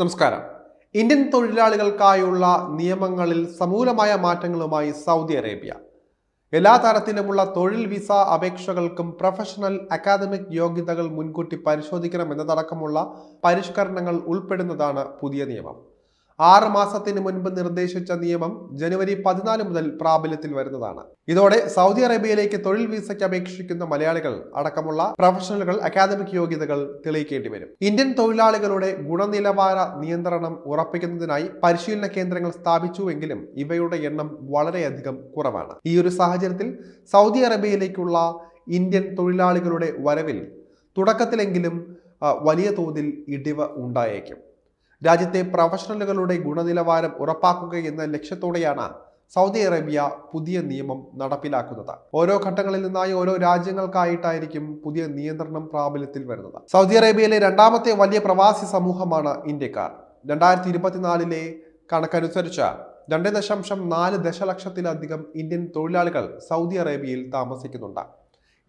നമസ്കാരം. ഇന്ത്യൻ തൊഴിലാളികൾക്കായുള്ള നിയമങ്ങളിൽ സമൂലമായ മാറ്റങ്ങളുമായി Saudi Arabia. എല്ലാ തരത്തിലുമുള്ള തൊഴിൽ വിസ അപേക്ഷകൾക്കും പ്രൊഫഷണൽ അക്കാദമിക് യോഗ്യതകൾ മുൻകൂട്ടി പരിശോധിക്കണമെന്നതടക്കമുള്ള പരിഷ്കരണങ്ങൾ ഉൾപ്പെടുന്നതാണ് പുതിയ നിയമം. ആറ് മാസത്തിന് മുൻപ് നിർദ്ദേശിച്ച നിയമം ജനുവരി പതിനാല് മുതൽ പ്രാബല്യത്തിൽ വരുന്നതാണ്. ഇതോടെ സൗദി അറേബ്യയിലേക്ക് തൊഴിൽ വിസയ്ക്ക് അപേക്ഷിക്കുന്ന മലയാളികൾ അടക്കമുള്ള പ്രൊഫഷണലുകൾ അക്കാദമിക് യോഗ്യതകൾ തെളിയിക്കേണ്ടി വരും. ഇന്ത്യൻ തൊഴിലാളികളുടെ ഗുണനിലവാര നിയന്ത്രണം ഉറപ്പിക്കുന്നതിനായി പരിശീലന കേന്ദ്രങ്ങൾ സ്ഥാപിച്ചുവെങ്കിലും ഇവയുടെ എണ്ണം വളരെയധികം കുറവാണ്. ഈ ഒരു സാഹചര്യത്തിൽ സൗദി അറേബ്യയിലേക്കുള്ള ഇന്ത്യൻ തൊഴിലാളികളുടെ വരവിൽ തുടക്കത്തിലെങ്കിലും വലിയ തോതിൽ ഇടിവ് ഉണ്ടായേക്കും. രാജ്യത്തെ പ്രൊഫഷണലുകളുടെ ഗുണനിലവാരം ഉറപ്പാക്കുക എന്ന ലക്ഷ്യത്തോടെയാണ് സൗദി അറേബ്യ പുതിയ നിയമം നടപ്പിലാക്കുന്നത്. ഓരോ ഘട്ടങ്ങളിൽ നിന്നായി ഓരോ രാജ്യങ്ങൾക്കായിട്ടായിരിക്കും പുതിയ നിയന്ത്രണം പ്രാബല്യത്തിൽ വരുന്നത്. സൗദി അറേബ്യയിലെ രണ്ടാമത്തെ വലിയ പ്രവാസി സമൂഹമാണ് ഇന്ത്യക്കാർ. രണ്ടായിരത്തി ഇരുപത്തിനാലിലെ കണക്കനുസരിച്ച് രണ്ട് ദശാംശം നാല് ദശലക്ഷത്തിലധികം ഇന്ത്യൻ തൊഴിലാളികൾ സൗദി അറേബ്യയിൽ താമസിക്കുന്നുണ്ട്.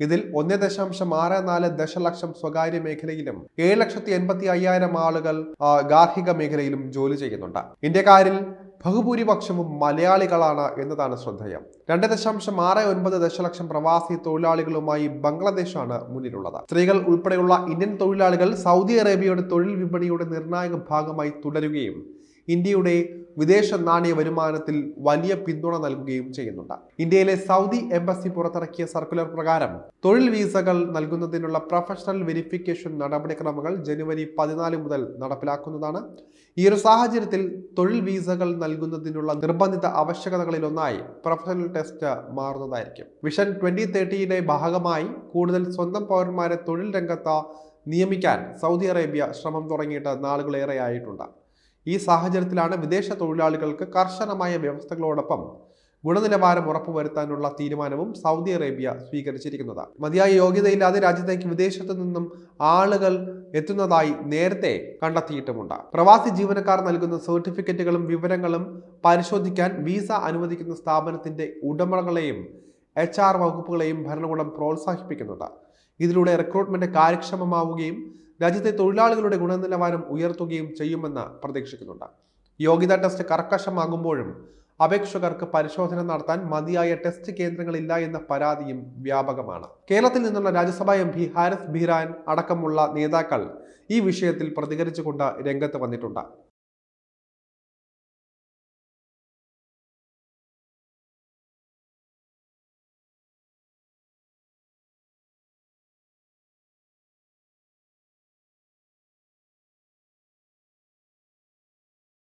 ഇതിൽ ഒന്ന് ദശാംശം ആറ് നാല് ദശലക്ഷം സ്വകാര്യ മേഖലയിലും ഏഴ് ലക്ഷത്തി എൺപത്തി അയ്യായിരം ആളുകൾ ഗാർഹിക മേഖലയിലും ജോലി ചെയ്യുന്നുണ്ട്. ഇന്ത്യക്കാരിൽ ബഹുഭൂരിപക്ഷവും മലയാളികളാണ് എന്നതാണ് ശ്രദ്ധേയം. രണ്ട് ദശാംശം ആറ് ഒൻപത് ദശലക്ഷം പ്രവാസി തൊഴിലാളികളുമായി ബംഗ്ലാദേശാണ് മുന്നിലുള്ളത്. സ്ത്രീകൾ ഉൾപ്പെടെയുള്ള ഇന്ത്യൻ തൊഴിലാളികൾ സൗദി അറേബ്യയുടെ തൊഴിൽ വിപണിയുടെ നിർണായക ഭാഗമായി തുടരുകയും ഇന്ത്യയുടെ വിദേശ നാണയ വരുമാനത്തിൽ വലിയ പിന്തുണ നൽകുകയും ചെയ്യുന്നുണ്ട്. ഇന്ത്യയിലെ സൗദി എംബസി പുറത്തിറക്കിയ സർക്കുലർ പ്രകാരം തൊഴിൽ വീസകൾ നൽകുന്നതിനുള്ള പ്രൊഫഷണൽ വെരിഫിക്കേഷൻ നടപടിക്രമങ്ങൾ ജനുവരി പതിനാല് മുതൽ നടപ്പിലാക്കുന്നതാണ്. ഈ ഒരു സാഹചര്യത്തിൽ തൊഴിൽ വീസകൾ നൽകുന്നതിനുള്ള നിർബന്ധിത ആവശ്യകതകളിലൊന്നായി പ്രൊഫഷണൽ ടെസ്റ്റ് മാറുന്നതായിരിക്കും. വിഷൻ ട്വന്റി തേർട്ടിയുടെ ഭാഗമായി കൂടുതൽ സ്വന്തം പൗരന്മാരെ തൊഴിൽ രംഗത്ത് നിയമിക്കാൻ സൗദി അറേബ്യ ശ്രമം തുടങ്ങിയിട്ട് നാളുകളേറെ ആയിട്ടുണ്ട് ഈ സാഹചര്യത്തിലാണ് വിദേശ തൊഴിലാളികൾക്ക് കർശനമായ വ്യവസ്ഥകളോടൊപ്പം ഗുണനിലവാരം ഉറപ്പുവരുത്താനുള്ള തീരുമാനവും സൗദി അറേബ്യ സ്വീകരിച്ചിരിക്കുന്നത്. മതിയായ യോഗ്യതയില്ലാതെ രാജ്യത്തേക്ക് വിദേശത്തു നിന്നും ആളുകൾ എത്തുന്നതായി നേരത്തെ കണ്ടെത്തിയിട്ടുമുണ്ട്. പ്രവാസി ജീവനക്കാർ നൽകുന്ന സർട്ടിഫിക്കറ്റുകളും വിവരങ്ങളും പരിശോധിക്കാൻ വിസ അനുവദിക്കുന്ന സ്ഥാപനത്തിന്റെ ഉടമകളെയും എച്ച് ആർ വകുപ്പുകളെയും ഭരണകൂടം പ്രോത്സാഹിപ്പിക്കുന്നുണ്ട്. ഇതിലൂടെ റിക്രൂട്ട്മെന്റ് കാര്യക്ഷമമാവുകയും രാജ്യത്തെ തൊഴിലാളികളുടെ ഗുണനിലവാരം ഉയർത്തുകയും ചെയ്യുമെന്ന് പ്രതീക്ഷിക്കുന്നുണ്ട്. യോഗ്യതാ ടെസ്റ്റ് കർക്കശമാകുമ്പോഴും അപേക്ഷകർക്ക് പരിശോധന നടത്താൻ മതിയായ ടെസ്റ്റ് കേന്ദ്രങ്ങളില്ല എന്ന പരാതിയും വ്യാപകമാണ്. കേരളത്തിൽ നിന്നുള്ള രാജ്യസഭാ എം പി ഹാരിസ് ബീരാൻ അടക്കമുള്ള നേതാക്കൾ ഈ വിഷയത്തിൽ പ്രതികരിച്ചുകൊണ്ട് രംഗത്ത് വന്നിട്ടുണ്ട്.